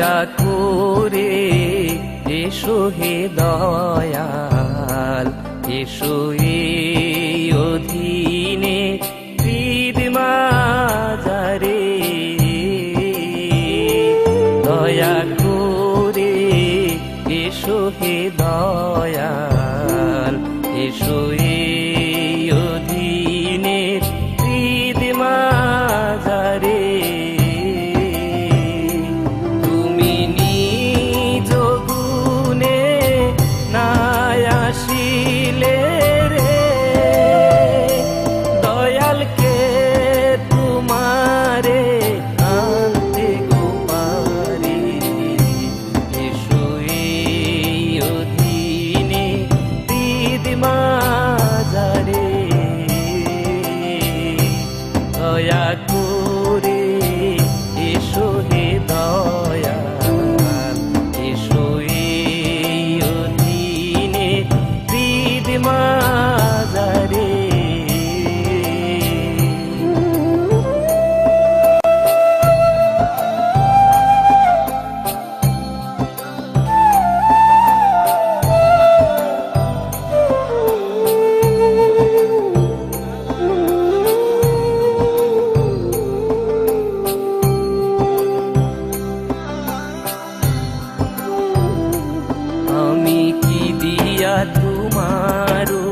দয়া করে, এসো হে দয়াল। এসো এ অধীনে মাজারে। দয়া করে, এসো হে দয়াল। এসো এ তোমারো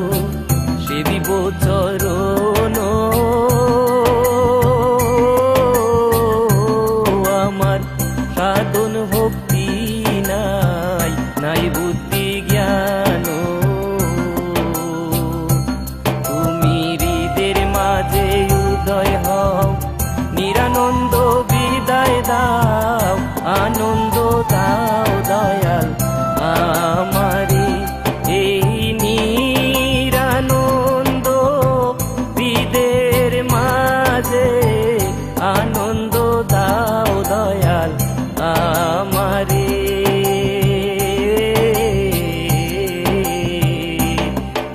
সেবিব চরণ আমার সাধন হ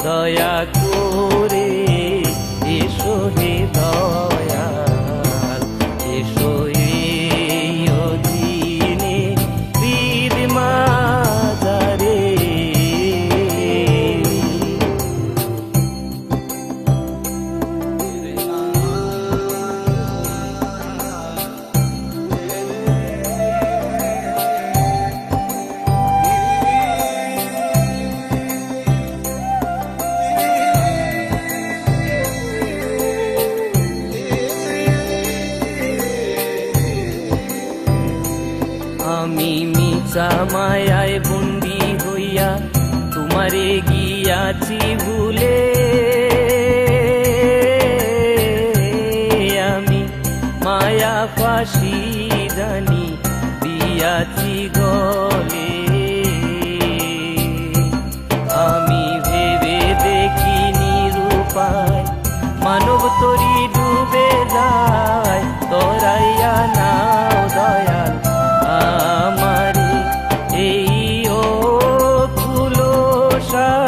দয়া করে আমি মিচা মায়ায় বন্দি হইয়া তোমারে গিয়াছি ভুলে। time.